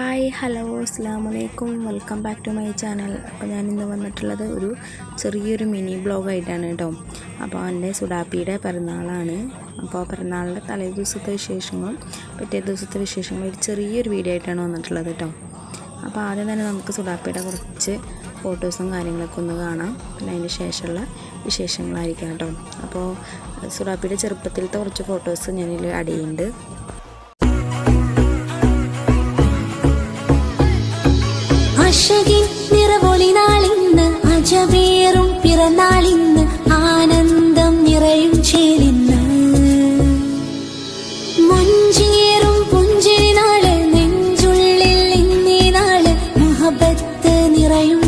Hi hello അസ്സാം വലൈക്കും welcome back to my channel. അപ്പോൾ ഞാൻ ഇന്ന് വന്നിട്ടുള്ളത് ഒരു ചെറിയൊരു മിനി ബ്ലോഗായിട്ടാണ് കേട്ടോ. അപ്പോൾ എന്റെ സുഡാപ്പിയുടെ പിറന്നാളാണ്. അപ്പോൾ പിറന്നാളിന്റെ തലേ ദിവസത്തെ വിശേഷങ്ങളും പിറ്റേ ദിവസത്തെ വിശേഷങ്ങളും ഒരു ചെറിയൊരു വീഡിയോ ആയിട്ടാണ് വന്നിട്ടുള്ളത് കേട്ടോ. അപ്പോൾ ആദ്യം തന്നെ നമുക്ക് സുഡാപ്പിയുടെ കുറച്ച് ഫോട്ടോസും കാര്യങ്ങളൊക്കെ ഒന്ന് കാണാം. പിന്നെ അതിന് ശേഷമുള്ള വിശേഷങ്ങളായിരിക്കാം കേട്ടോ. അപ്പോൾ സുഡാപ്പിയുടെ ചെറുപ്പത്തിലത്തെ കുറച്ച് ഫോട്ടോസ് ഞാനിൽ ആഡ് അശകിൻ നിറവൊളി നാളിന്ന് അജബേറും പിറന്നാളിന്ന് ആനന്ദം നിറയും ചേലിന്ന്. മൊഞ്ചേറും പുഞ്ചിരി നാൾ നെഞ്ചുള്ളിൽ ഇന്നീ നാൾ മുഹബത്ത് നിറയും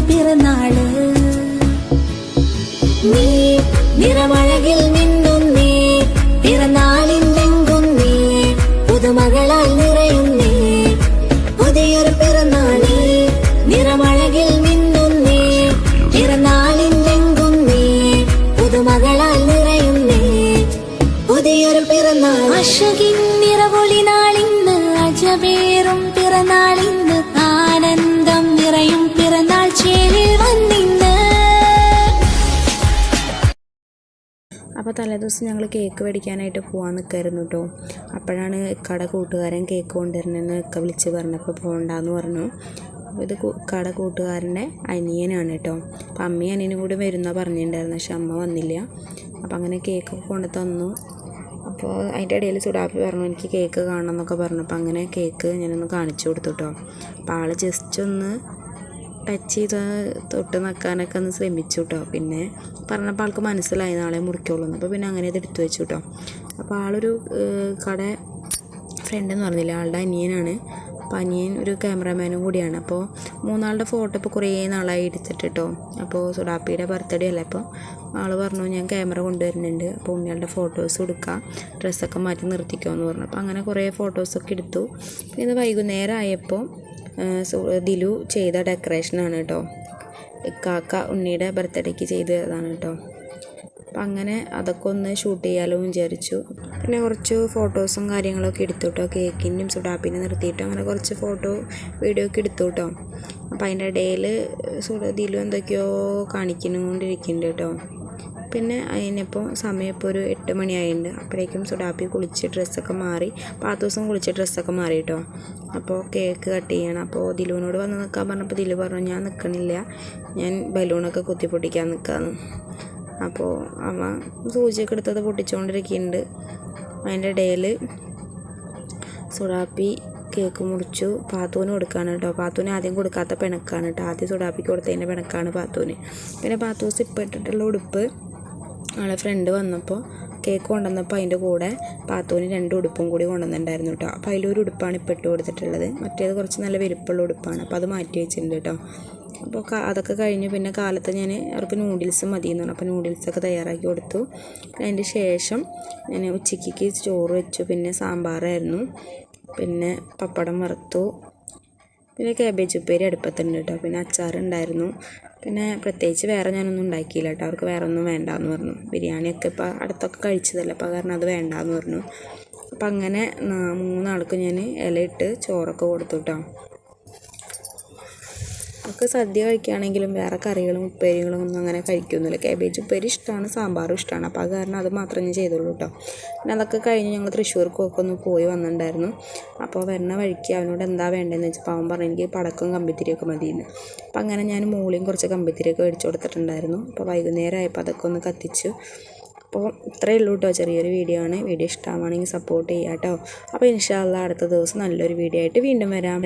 അശകിൻ നിറവൊളി നാളിന്ന് അജബേറും പിറന്നാളിന്ന് ആനന്ദം നിറയും പിറന്നാൾ ചേരിൽ വന്നിന്ന്. അപ്പോൾ തലേദിവസം ഞങ്ങൾ കേക്ക് മേടിക്കാനായിട്ട് പോകാൻ നിൽക്കായിരുന്നു കേട്ടോ അപ്പോഴാണ് കട കൂട്ടുകാരൻ കേക്ക് കൊണ്ടുവരണമെന്ന് ഒക്കെ വിളിച്ച് പറഞ്ഞപ്പോൾ പോകണ്ടെന്ന് പറഞ്ഞു. ഇത് കട കൂട്ടുകാരന്റെ അനിയനാണ് കേട്ടോ അപ്പം അമ്മയും അനിയനും കൂടി വരുന്ന പറഞ്ഞിട്ടുണ്ടായിരുന്നു പക്ഷെ അമ്മ വന്നില്ല. അപ്പോൾ അങ്ങനെ കേക്ക് കൊണ്ടു തന്നു അപ്പോൾ അതിന്റെ ഇടയിൽ സുഡാപ്പി പറഞ്ഞു എനിക്ക് കേക്ക് കാണണം എന്നൊക്കെ പറഞ്ഞു. അപ്പോൾ അങ്ങനെ കേക്ക് ഞാനൊന്ന് കാണിച്ചു കൊടുത്തു കേട്ടോ അപ്പോൾ ആൾ ജസ്റ്റ് ഒന്ന് ടച്ച് ചെയ്ത് തൊട്ട് നിൽക്കാനൊക്കെ ഒന്ന് ശ്രമിച്ചു കേട്ടോ പിന്നെ പറഞ്ഞപ്പോൾ ആൾക്ക് മനസ്സിലായി നാളെ മുറിക്കുള്ളൂ അപ്പോൾ പിന്നെ അങ്ങനെ ഇത് എടുത്തു വെച്ചു കേട്ടോ അപ്പോൾ ആളൊരു കട ഫ്രണ്ട് എന്ന് പറഞ്ഞില്ല ആളുടെ അനിയനാണ്. അപ്പോൾ അനിയൻ ഒരു ക്യാമറാമാനും കൂടിയാണ്. അപ്പോൾ മൂന്നാളുടെ ഫോട്ടോ ഇപ്പോൾ കുറേ നാളായി എടുത്തിട്ട് കേട്ടോ അപ്പോൾ സുഡാപ്പിയുടെ ബർത്ത്ഡേ അല്ലേ അപ്പോൾ ആൾ പറഞ്ഞു ഞാൻ ക്യാമറ കൊണ്ടുവരുന്നുണ്ട്. അപ്പോൾ ഉണ്ണികളുടെ ഫോട്ടോസ് എടുക്കാം. ഡ്രസ്സൊക്കെ മാറ്റി നിർത്തിക്കോ എന്ന് പറഞ്ഞു. അപ്പോൾ അങ്ങനെ കുറേ ഫോട്ടോസൊക്കെ എടുത്തു. പിന്നെ ഇത് വൈകുന്നേരം ആയപ്പോൾ ദിലു ചെയ്ത ഡെക്കറേഷനാണ് കേട്ടോ കാക്ക ഉണ്ണിയുടെ ബർത്ത്ഡേക്ക് ചെയ്തതാണ് കേട്ടോ അപ്പം അങ്ങനെ അതൊക്കെ ഒന്ന് ഷൂട്ട് ചെയ്യാലോ വിചാരിച്ചു. പിന്നെ കുറച്ച് ഫോട്ടോസും കാര്യങ്ങളൊക്കെ എടുത്തു കേട്ടോ കേക്കിന്റെയും സുഡാപ്പിനെ നിർത്തിയിട്ട് അങ്ങനെ കുറച്ച് ഫോട്ടോ വീഡിയോ ഒക്കെ എടുത്തു കേട്ടോ അപ്പം അതിന്റെ ഇടയിൽ സുഡ എന്തൊക്കെയോ കാണിക്കുന്നുകൊണ്ടിരിക്കുന്നുണ്ട് കേട്ടോ പിന്നെ അതിനിപ്പോൾ സമയം ഇപ്പോൾ ഒരു എട്ട് മണിയായിട്ടുണ്ട് അപ്പോഴേക്കും സുഡാപ്പി കുളിച്ച് ഡ്രസ്സൊക്കെ മാറി. പാത്ത ദിവസം കുളിച്ച് ഡ്രസ്സൊക്കെ മാറി കേട്ടോ അപ്പോൾ കേക്ക് കട്ട് ചെയ്യണം. അപ്പോൾ ദിലുവിനോട് വന്ന് നിൽക്കാൻ പറഞ്ഞപ്പോൾ ദിലു പറഞ്ഞു ഞാൻ നിൽക്കണില്ല ഞാൻ ബലൂണൊക്കെ കുത്തി പൊട്ടിക്കാൻ നിൽക്കാമെന്ന് അപ്പോൾ അവ സൂചിയൊക്കെ എടുത്തത് പൊട്ടിച്ചുകൊണ്ടിരിക്കുന്നുണ്ട് അതിന്റെ ഇടയിൽ സുഡാപ്പി കേക്ക് മുറിച്ചു. പാത്തൂന് കൊടുക്കാണ് കേട്ടോ പാത്തൂന് ആദ്യം കൊടുക്കാത്ത പിണക്കാണ് കേട്ടോ ആദ്യം സുഡാപ്പിക്ക് കൊടുത്തതിന്റെ പിണക്കാണ് പാത്തൂന് പിന്നെ പാത്തൂസ് ഇപ്പം ഇട്ടിട്ടുള്ള ഉടുപ്പ് ആളെ ഫ്രണ്ട് വന്നപ്പോൾ കേക്ക് കൊണ്ടുവന്നപ്പോൾ അതിന്റെ കൂടെ പാത്തൂന് രണ്ട് ഉടുപ്പും കൂടി കൊണ്ടുവന്നിട്ടുണ്ടായിരുന്നു കേട്ടോ അപ്പോൾ അതിലൊരു ഉടുപ്പാണ് ഇപ്പോൾ ഇട്ട് കൊടുത്തിട്ടുള്ളത്. മറ്റേത് കുറച്ച് നല്ല വലിപ്പമുള്ള ഉടുപ്പാണ്. അപ്പോൾ അത് മാറ്റി വെച്ചിട്ടുണ്ട് കേട്ടോ അപ്പോൾ അതൊക്കെ കഴിഞ്ഞ് പിന്നെ കാലത്ത് ഞാൻ അവർക്ക് നൂഡിൽസ് മതി എന്ന് പറഞ്ഞു. അപ്പോൾ നൂഡിൽസൊക്കെ തയ്യാറാക്കി കൊടുത്തു. അതിന്റെ ശേഷം ഞാൻ ഉച്ചയ്ക്ക് ചോറ് വെച്ചു. പിന്നെ സാമ്പാറായിരുന്നു. പിന്നെ പപ്പടം വറുത്തു. പിന്നെ കാബേജ് ഉപ്പേരി അടുപ്പത്തുണ്ട് കേട്ടോ പിന്നെ അച്ചാറുണ്ടായിരുന്നു. പിന്നെ പ്രത്യേകിച്ച് വേറെ ഞാനൊന്നും ഉണ്ടാക്കിയില്ല കേട്ടോ അവർക്ക് വേറെ ഒന്നും വേണ്ടാന്ന് പറഞ്ഞു. ബിരിയാണിയൊക്കെ ഇപ്പോൾ അടുത്തൊക്കെ കഴിച്ചതല്ല. അപ്പോൾ കാരണം അത് വേണ്ടാന്ന് പറഞ്ഞു. അപ്പം അങ്ങനെ മൂന്നാൾക്ക് ഞാൻ ഇലയിട്ട് ചോറൊക്കെ കൊടുത്തു കേട്ടോ അവർക്ക് സദ്യ കഴിക്കുകയാണെങ്കിലും വേറെ കറികളും ഉപ്പേരികളും ഒന്നും അങ്ങനെ കഴിക്കൊന്നുമില്ല കാബേജ് ഉപ്പേരി ഇഷ്ടമാണ് സാമ്പാറും ഇഷ്ടമാണ്. അപ്പോൾ അത് കാരണം അത് മാത്രമേ ഞാൻ ചെയ്തുള്ളൂ കേട്ടോ. പിന്നെ അതൊക്കെ കഴിഞ്ഞ് ഞങ്ങൾ തൃശ്ശൂർക്കൊക്കെ ഒന്ന് പോയി വന്നിട്ടുണ്ടായിരുന്നു. അപ്പോൾ വരുന്ന വഴിക്ക് അവനോട് എന്താ വേണ്ടതെന്ന് വെച്ചപ്പോൾ അവൻ പറഞ്ഞു എനിക്ക് പടക്കും കമ്പിത്തിരിയൊക്കെ മതിയെന്ന്. അപ്പോൾ അങ്ങനെ ഞാൻ മൂളിയും കുറച്ച് കമ്പിത്തിരിയൊക്കെ മേടിച്ചു കൊടുത്തിട്ടുണ്ടായിരുന്നു. അപ്പോൾ വൈകുന്നേരം ആയപ്പോൾ അതൊക്കെ ഒന്ന് കത്തിച്ചു. അപ്പോൾ ഇത്രയേ ഉള്ളൂ കേട്ടോ ചെറിയൊരു വീഡിയോ ആണ്. വീഡിയോ ഇഷ്ടമാണെങ്കിൽ സപ്പോർട്ട് ചെയ്യാം കേട്ടോ. അപ്പോൾ ഇൻഷാല്ല അടുത്ത ദിവസം നല്ലൊരു വീഡിയോ ആയിട്ട് വീണ്ടും വരാം.